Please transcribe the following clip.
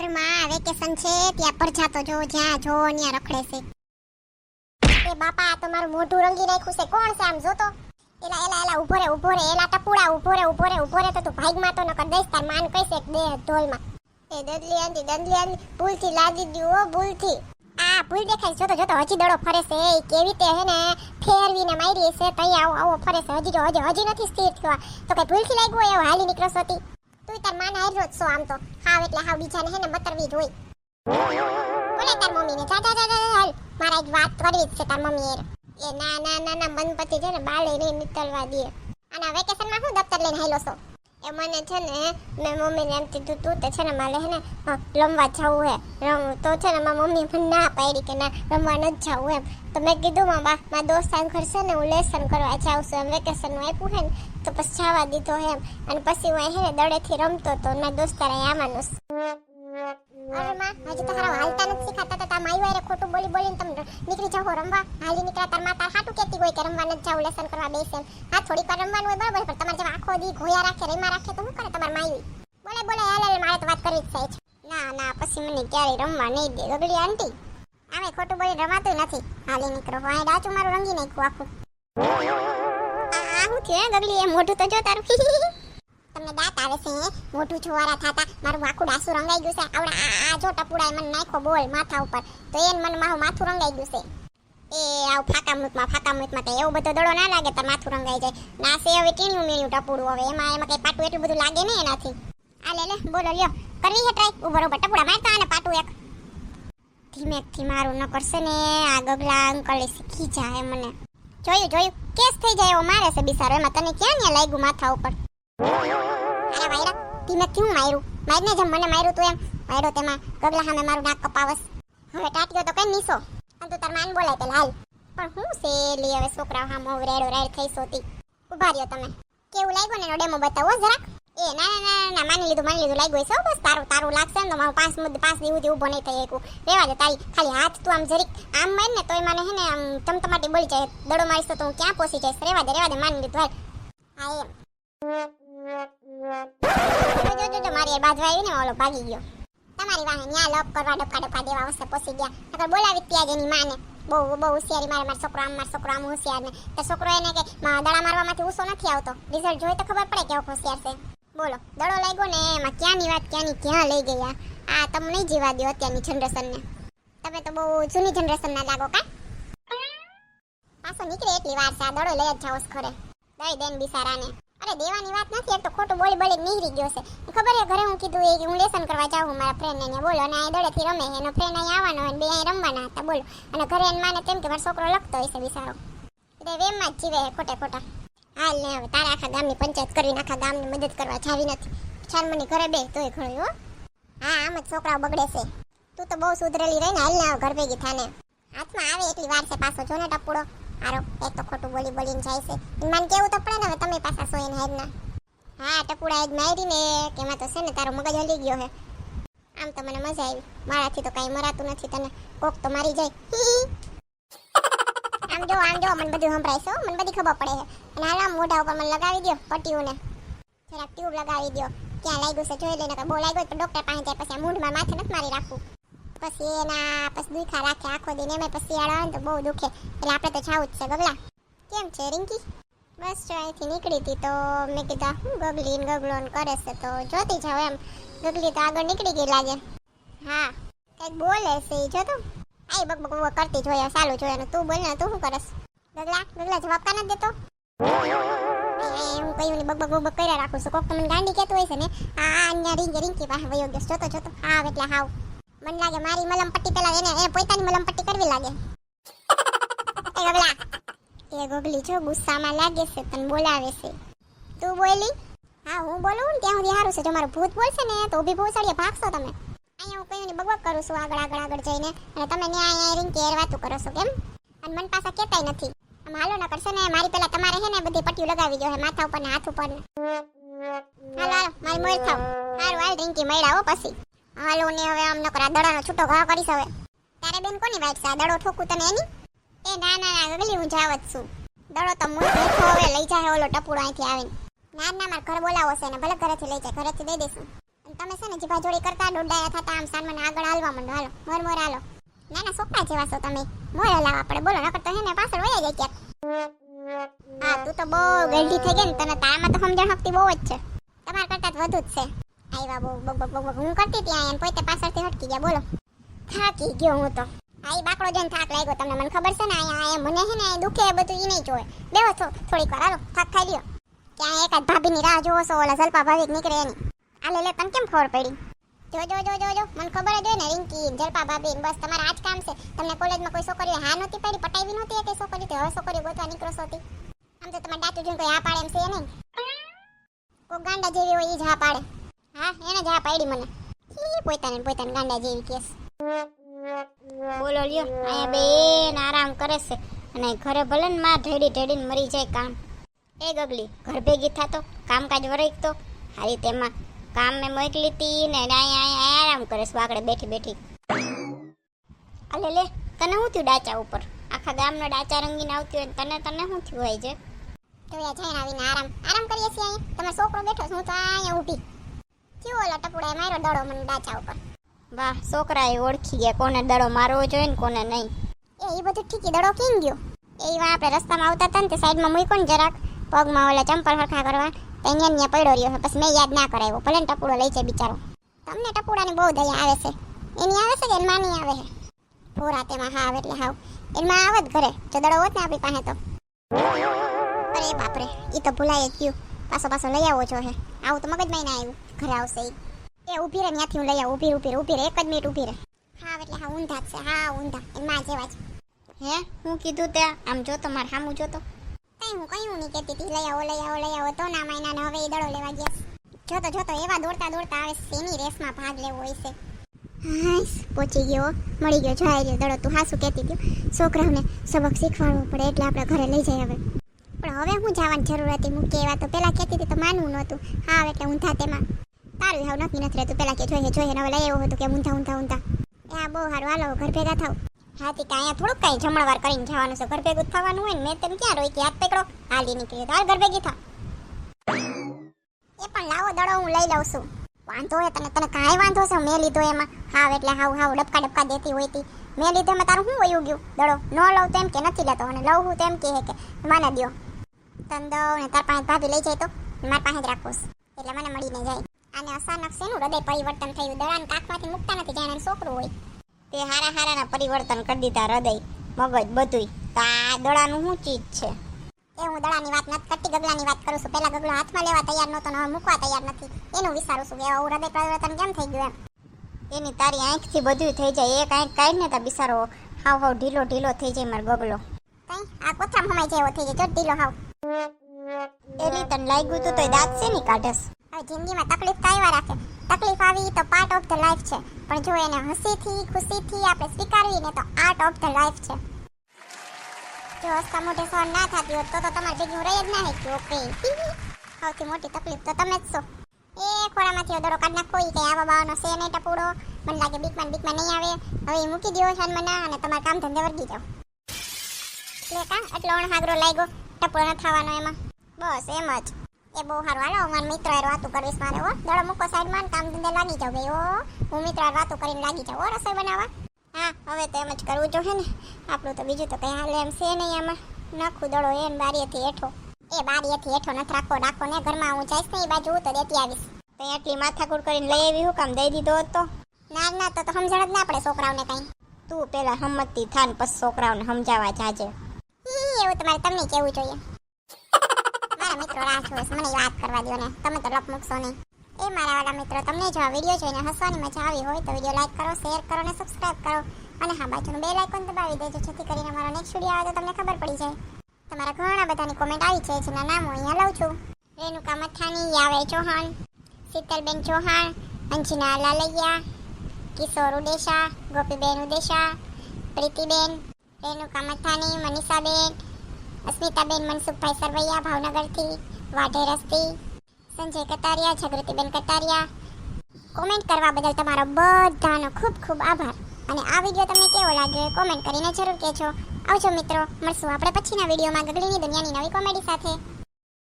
ઘરમાં વેકેશન છે, ત્યાં પરજાતો જો, જ્યાં જો, ત્યાં રખડે છે. એ બાપા તો મારું મોઢું રંગી નાખ્યું છે. કોણ છે આમ જોતો? એલા એલા એલા, ઊભો રે ઊભો રે. એલા, ટપુડા, ઊભો રે ઊભો રે ઊભો રે. તો તું ભાગમાં તો નકર દઈશ તાર માન કહીશ એક બે ઢોલમાં. એ દદલી આંટી દદલી આંટી, ભૂલથી લાદી દ્યું ઓ ભૂલથી. આ ભૂલ દેખાય. જોતો જોતો, હજી દડો ફરે છે. એ કેવી તે હે ને ફેરવીને મારી છે. તઈ આવો આવો ફરે છે. હજી જો, હજી હજી નથી સ્થિર થયો. તો કઈ ભૂલથી લાગ્યું એવું હાલી નીકળો હતી તું તાર માન હાર્યો જ છો આમ તો. હાવ એટલે હાવ બીજાને હે ને બતરવી જ હોય. બોલે તાર મમ્મીને, જા જા જા હાલ. મારા એક વાત કરવી છે તાર મમ્મી એર એ ના ના ના ના, મનપતિ છે ને બાળે નહીં નીકળવા દે. આના વેકેશનમાં હું દફતર લઈને હેલો છો? એ મને છે ને, મેં મમ્મીને એમ કીધું તું તો છે ને, મારે હે ને રમવા જવું હે. રમ, તો છે ને, મારી મમ્મી મને ના પાડી કે ના, રમવા ન જવું એમ. તો મેં કીધું મામા મારા દોસ્તાન ઘર ને, હું લેસન કરવા જાઉં છું એમ વેકેશનનું આપ્યું હે ને તો પછી જવા દીધો એમ. અને પછી હું હે દડેથી રમતો તો ના દોસ્તાર આવવાનું અરે માં, હજી તો હાલતા નથી શીખાતા તો માઈ વારે ખોટું બોલી બોલીને તમે નીકળી જાઓ રમવા. હાલી નીકળ્યા તાર માતા હાટું કહેતી હોય કે રમવા નથી જાવ લેસન કરવા બેસે હા, થોડીક વાર રમવાનું હોય બરાબર, પણ તમારે જેવા આખો દી ઘોયા રાખે રેમા રાખે તો શું કરે તમાર માઈ બોલે બોલે હાલ મારે તો વાત કરવી જ છે. ના ના, પછી મને ક્યારેય રમવા નહીં દે. ગગડી આંટી. આવે ખોટું બોલી રમાતું નથી. હાલી નીકળો. વાય ડાચું મારું રંગી નાખ્યું આખું. હે ગગલી એ મોઢું તો જો તારું. તમને દાંત આવે છે, મોઢું છુવારા થાતા. મારું આખું ડાસું રંગાઈ ગયું છે. આવડે આ જો ટપુડાએ મને નાખો બોલ માથા ઉપર. તો એને મને મારું માથું રંગાઈ ગયું છે. એ આવ ફાકા મૂતમાં ફાકા મૂતમાં તો એવો બધો દડો ના લાગે તો માથું રંગાઈ જાય. ના છે, હવે ટીણ્યું મીણ્યું ટપુડું હવે. એમાં એમાં કંઈ પાટું એટલું બધું લાગે નહીં એનાથી. આ લે લે, બોલો, લ્યો. કરવી છે ટ્રાય ઊભો ઊભો ટપુડા મારતા અને પાટું એક. ધીમેકથી મારું ન કરશે ને. આ ગગલા અંકલે શીખી જાય મને. જોયું જોયું. કેસ થઈ જાય એવો મારે છે બિસારો. એમાં તને ક્યાં ન્યા લાગ્યું માથા ઉપર? અરે વાયરા ધીમેકથી ક્યું માર્યું. મારને જેમ મને માર્યું તું એમ. માર્યો તેમાં ગગલા સામે મારું નાક કપાવસ. હવે ટાટ્યો તો કઈ નીસો. અને તું તાર માન બોલાય પેલા હાલ. પણ હું છે લી હવે છોકરા હા મો રેડો રેડ થઈ સોતી. ઊભા રહ્યો તમે. કેવું લાગ્યું ને એનો ડેમો બતાવો જરાક? એ, ના ના ના ના, માની લીધું માની લીધું, લાગ્યું છે બસ તારું તારું લાગશે ને મારું પાંચ મુદ્દે, પાંચ દિવસ ઊભો નહીં થઈ એકું રેવા દે, તારી ખાલી હાથ તું આમ જરીક આમ માર ને, તોય મને હે ને, આમ ચમચમાટી બળી જાય. દડો મારીશ તો હું ક્યાં પહોંચી જઈશ? રેવા દે રેવા દે, માની લીધું, હાલ. હા, એમ. ઓલો ભાગી ગયો. તમારી વાહે ન્યા લોક કરવા ડબકા ડબકા દેવા આવશે, પોસી ગયા. બોલાવી ત્યાં માને. બહુ બહુ હોશિયારી મારે, મારો છોકરો આમ હોશિયાર તો છોકરો એને કે દડા દડા મારવામાંથી ઉસો નથી આવતો. રિઝલ્ટ જોઈ તો ખબર પડે કેવો હોશિયાર છે. બોલો, દડો લાગ્યો ને એમાં ક્યાંની વાત, ક્યાંની, ક્યાં લઈ ગયા? આ તમને જીવા દો અત્યારની જનરેશનને. તમે તો બહુ જૂની જનરેશનના લાગો કા પાછો નીકળે એટલી વાર છે, આ દડો લઈ જ જાઓ ખરે દઈ દેન બિસારાને. અરે દેવાની વાત નથી, એક તો ખોટું બોલી બોલી નીકળી ગયો છે. ખબર છે, ઘરે હું કીધું એ હું લેસન કરવા જાઉં મારા ફ્રેન્ડ ને બોલો, અને અહીં દડેથી રમે એનો ફ્રેન્ડ અહીં આવવાનો અને બે અહીં રમવાના હતા, બોલો. અને ઘરે એને માને તેમ કે મારો છોકરો લખતો હોય છે બિસારો. એટલે વેમમાં જ જીવે ખોટે ખોટા. હાલ ને તારે આખા ગામની પંચાયત કરીને આખા ગામની મદદ કરવા જાવી નથી. છાનમની ઘરે બે તોય ઘણું, હો. હા, આમ જ છોકરાઓ બગડે છે. તું તો બહુ સુધરેલી રહી ને હાલ ને ઘર ભેગી થાને હાથમાં આવે એટલી વાર છે પાછો જો ને ટપુડો. આરો એક તો ખોટું બોલી બોલીને જાય છે. મને કેવું તો પડે ને હવે તમે પાછા સો એને હેડના હા, ટપુડા જ મારી ને કેમાં તો છે ને તારો મગજ હલી ગયો હે. આમ તો મને મજા આવી. મારાથી તો કાંઈ મરાતું નથી તને. કોક તો મારી જાય. આમ જો આમ જો મને બધું સંભળાય છે મને બધી ખબર પડે છે. અને હાલ મોઢા ઉપર મને લગાવી દો પટ્ટીઓને. જરાક ટ્યુબ લગાવી દો ક્યાં લાગ્યું છે, જોઈ લઈને બહુ લાગ્યું તો ડોક્ટર પાસે જાય, પછી મૂંઢમાં માથે નથી મારી રાખવું. પછી એના, પછી દુખા રાખે આખો દિન એમાં પછી શિયાળો ને તો બહુ દુખે. એટલે આપણે તો જાવું જ છે, ગગલા. કેમ છે, રિંકી? બસ જો, અહીંથી નીકળી હતી તો મેં કીધા હું ગગલી ને ગગલો ને કરે છે? તો જોતી જાઉં એમ. ગગલી તો આગળ નીકળી ગઈ લાગે. હા, કંઈક બોલે છે જો તો. આઈ બક બક કરતી જોઈએ સાલું જોઈએ અને તું બોલ તું શું કરસ? ગગલા ગગલા જવાબ કા નથી દેતો હું કયું ને બક બક બક કર્યા રાખું છું. કોક તો ગાંડી કહેતું હોય છે ને, આ અહીંયા રીંગે રીંકી પાસે વયો ગયો. જોતો જોતો. હા એટલે હાવ. મને લાગે મારી મલમ પટ્ટી પેલા એને એ પોતાની મલમ પટ્ટી કરવી લાગે. એ ગગલા, એ ગગલી જો ગુસ્સામાં લાગે છે, તને બોલાવે છે. તું બોલી? હા, હું બોલું ત્યાં સુધી સારું છે. જો મારું ભૂત બોલશે ને, તો ઊભી ભૂસડીએ ભાગશો તમે. ને બગબગ કરું છું આગળ આગળ આગળ જઈને. અને તમે ને અહીંયા રીંગ કેર કરો છો કેમ? અને મન પાછા કહેતાય નથી. આમ હાલો ન કરશો ને, મારી પેલા તમારે હે ને બધી પટ્ટીઓ લગાવી દો હે, માથા ઉપર ને હાથ ઉપર ને. હાલો હાલો, મારી મોર થાવ. હાલ રીંકી મળ્યા હો પછી. હાલો ને હવે આમ નકર આ દડાનો છૂટો ઘા કરીશ હવે. તારે બેન કોની વાઈટ છે? દડો ઠોકું તને એની? એ ના ના ના, ગગલી, હું જાવત છું. દડો તો મૂળ બેઠો હવે લઈ જાય ઓલો ટપુડો અહીંથી આવીને. ના ના, મારે ઘર બોલાવો છે ને, ભલે ઘરેથી લઈ જાય, ઘરેથી દઈ દઈશું. તમે છે ને જીભા જોડી કરતા દોડાયા થતા આમ સાનમાન આગળ હાલવા માંડો. હાલો મોર મોર હાલો. ના ના છોકરા જેવા છો તમે. મોર હલાવા આપણે બોલો, નકર તો હે પાછળ વયા જાય ક્યાંક. હા, તું તો બહુ ગલઢી થઈ ગઈ ને તને તારામાં તો સમજણ શક્તિ બહુ જ છે. તમારા કરતા વધુ જ છે. આવ્યા બહુ બગ બગ બગ હું કરતી ત્યાં એમ પોતે પાછળથી હટકી ગયા. બોલો. થાકી ગયો હું તો. આ બાકડો જઈને થાક લાગ્યો તમને. મને ખબર છે ને અહીંયા અહીંયા મને છે ને દુખે બધું એ નહીં જોવે. બેહો છો થોડીક વાર. હાલો, થાક ખાઈ લ્યો. ક્યાં એકાદ ભાભીની રાહ જોવો છો? ઓલા જલપા ભાભી નીકળે એની. આલે લે તને કેમ ખબર પડી? જો જો જો જો જો, મને ખબર જ હોય ને, રિંકી, જલપા ભાભી બસ, તમારા આજ કામ છે. તમને કોલેજમાં કોઈ છોકરીઓ હા નહોતી પડી, પટાવી નહોતી કે છોકરી તો હવે છોકરીઓ ગોતવા નીકળો છો હતી આમ તો તમારે દાંતું જોઈને કોઈ હા પાડે એમ છે નહીં. કોઈ ગાંડા જેવી હોય એ જ હા પાડે. હા, એને જ હા પાડી મને. પોતાને પોતાને ગાંડા જેવી કેસ. બોલો, લ્યો, અહીંયા બેન આરામ કરે છે. અને ઘરે ભલે ને માં ઢેડી ઢેડીને મરી જાય કામ. એ ગગલી, ઘર ભેગી થતો, કામકાજ વરઈકતો હારી તેમાં કામ મેં મોકલી હતી ને અહીંયા અહીંયા આરામ કરે છે વાગડે બેઠી બેઠી. અલે લે તને શું થયું ડાચા ઉપર? આખા ગામનો ડાચા રંગીને આવતી હોય ને તને તને શું થયું હોય છે જોયા જઈને આવીને આરામ આરામ કરીએ છીએ અહીંયા તમે છોકરો બેઠો હું તો અહીંયા ઊભી. કેવો ઓલા ટપુડા માર્યો દડો મને ડાચા ઉપર? વાહ છોકરાએ ઓળખી ગયા કોને દડો મારવો જોઈએ ને કોને નહીં. એ એ બધું ઠીકી દડો કેમ ગયો? એ આપણે રસ્તામાં આવતા હતા ને તે સાઈડમાં મૂક્યો ને જરાક. પગમાં ઓલા ચંપલ હરખા કરવા. તો અહીંયા ને પડ્યો રહ્યો છે. પછી મેં યાદ ના કરાવ્યો. ભલે ટપુડો લઈ જાય બિચારો. તમને ટપુડાની બહુ દયા આવે છે. એની આવે છે કે એમાં માની આવે છે? પૂરા તેમાં હા આવે એટલે હાવ. એમાં આવે ઘરે. જો દડો હોત ને આપણી પાસે તો. અરે બાપરે એ તો ભૂલાય જ ગયું. પાછો પાછો લઈ આવો છો હે. આવું તો મગજમાં ના આવ્યું. ઘરે આવશે એ ઊભી રહે ત્યાંથી હું લઈ આવું. ઊભી ઊભી ઊભી રહે. એક જ મિનિટ ઊભી રહે. હા એટલે હા ઊંધા છે. હા ઊંધા. એમાં જેવા જ. હે? હું કીધું ત્યાં? આમ જોતો મારે સામું જોતો કઈ હું કઈ નહીં કહેતી હતી. લઈ આવો લઈ આવો લઈ આવો. તો ના માયના ને હવે દડો લેવા ગયા. જોતો જોતો, એવા દોડતા દોડતા આવે સેની રેસમાં ભાગ લેવો હોય છે. હાઈસ પહોંચી ગયો મળી ગયો, જોઈ ગયો દડો. તું હાસું કહેતી હતી છોકરાઓને સબક શીખવાડવો પડે એટલે આપણે ઘરે લઈ જાય હવે. પણ હવે હું જવાની જરૂર હતી મૂકી એવા તો પેલા કહેતી હતી તો માનવું નહોતું. હા, એટલે ઊંધા તેમાં. તારું હાવ નક્કી નથી રહેતું. પેલા કે જોઈએ જોઈએ હવે લઈ આવ્યો હતું કે ઊંધા ઊંધા ઊંધા. એ આ બહુ સારું. હાલો ઘર ભેગા થાવ. હા, તી અહીંયા થોડુંક કઈ જમણવાર કરીને જવાનું છે. ઘર ભેગું થવાનું હોય ને, મેં તેમ ક્યાં રોઈ કે હાથ પકડો. હાલી નીકળી તો ઘર ભેગી થા એ પણ લાવો દડો, હું લઈ લઉં છું. વાંધો હે તને તને કાંઈ વાંધો છે? મેં લીધો એમાં. હાવ એટલે હાવ હાવ ડબકા ડબકા દેતી હોય તી. મેં લીધો એમાં તારું શું વયું ગયું? દડો, ન લઉં તેમ કે નથી લેતો, અને લઉં હું તેમ કે હે કે, મને દો તન દઉં ને તાર પાસે ભાભી લઈ જાય તો? મારા પાસે જ રાખું એટલે મને મળીને જાય. અને અચાનક શેનું હૃદય પરિવર્તન થયું? દડાને કાખમાંથી મૂકતા નથી, જાણે છોકરું હોય. તે હારા હારાના પરિવર્તન કરી દીધા હૃદય, મગજ, બધુંય. તો આ દડાનું શું ચીજ છે? એ હું દડાની વાત નથી કરતી, ગગલાની વાત કરું છું. પહેલા ગગલો હાથમાં લેવા તૈયાર નહોતો હવે મૂકવા તૈયાર નથી. એનું વિચારું છું કે આવું હૃદય પરિવર્તન કેમ થઈ ગયું એમ? એની તારી આંખથી બધું થઈ જાય. એક કાંઈક કાંઈ ને તો બિસારો હાવ હાવ ઢીલો ઢીલો થઈ જાય મારો ગગલો. કઈ આ કોથામ હમાઈ જાય થઈ જાય. જો ઢીલો હાવ. એની તને લાગ્યું તો તોય દાંત છે ની કાઢસ? હવે જિંદગીમાં તકલીફ તો આવ્યા રાખે. તકલીફ આવી તો પાર્ટ ઓફ ધ લાઈફ છે. પણ જો એને હસીથી, ખુશીથી આપણે સ્વીકારવી ને તો આર્ટ ઓફ ધ લાઈફ છે. જો હસતા મોઢે સહન ના થતી હોત તો તો તમારે ભેગી હું રહી જ ના હેકી ઓકે સૌથી મોટી તકલીફ તો તમે જ છો. એ ખોળામાંથી ઓદરો કાઢ નાખો એ કંઈ આવા બાવાનો છે નહીં ટપુડો. મને લાગે બીકમાં બીકમાં નહીં આવે. હવે મૂકી દો શાનમના અને તમારા કામ ધંધે વર્ગી જાઓ. એટલે કા, એટલો અણહાગરો લાગ્યો, ટપુડો ન થવાનો એમાં. બસ એમ જ. એ બહુ સારું. હાલો હું મિત્ર એ વાતું કરીશ મારે, હો. દડો મૂકો સાઈડમાં કામ ધંધે લાગી જાવ ભાઈ, હો. હું મિત્ર વાતો કરીને લાગી જાવ હો, રસોઈ બનાવવા. હા, હવે તો એમ જ કરવું જોઈએ ને. આપણું તો બીજું તો કંઈ હાલે એમ છે નહીં આમાં. નાખું દડો એમ બારીએથી હેઠો. એ બારીએથી હેઠો નથી રાખો રાખો ને ઘરમાં હું જઈશ ને એ બાજુ તો દેતી આવીશ. તો એટલી માથાકૂટ કરીને લઈ આવી, હું કામ દઈ દીધો હતો. ના ના, તો સમજણ જ ના પડે છોકરાઓને કંઈ. તું પેલા હમતથી થાન, પછી છોકરાઓને સમજાવવા જાજે. એવું તમારે તમને કેવું જોઈએ? વાત કરવા દો તમે તો મૂકશો નહીં. એ મારા વાળા મિત્રો, તમને જો આ વીડિયો જોઈને હસવાની મજા આવી હોય તો વીડિયો લાઈક કરો, શેર કરો અને સબસ્ક્રાઇબ કરો. અને હા, બાજુનું બેલ આઇકોન દબાવી દેજો, જેથી કરીને મારો નેક્સ્ટ વીડિયો આવે તો તમને ખબર પડી જાય. તમારા ઘણા બધાની કોમેન્ટ આવી છે, જેના નામ હું અહીંયા લઉં છું. રેણુકા મથાની યાવે ચૌહાણ, શીતલબેન ચૌહાણ, અંજના લાલૈયા, કિશોર ઉડેશા ગોપીબેન ઉડેશા પ્રીતિબેન રેણુકા મથાની, મનીષાબેન અસ્મિતાબેન મનસુખભાઈ સરવૈયા ભાવનગરથી વાઢેરસથી સંજય કતારિયા જાગૃતિબેન કતારિયા કોમેન્ટ કરવા બદલ તમારો બધાનો ખૂબ ખૂબ આભાર. અને આ વીડિયો તમને કેવો લાગ્યો કોમેન્ટ કરીને જરૂર કહેજો. આવજો મિત્રો, મળશું આપણે પછીના વિડીયોમાં ગગડીની દુનિયાની નવી કોમેડી સાથે.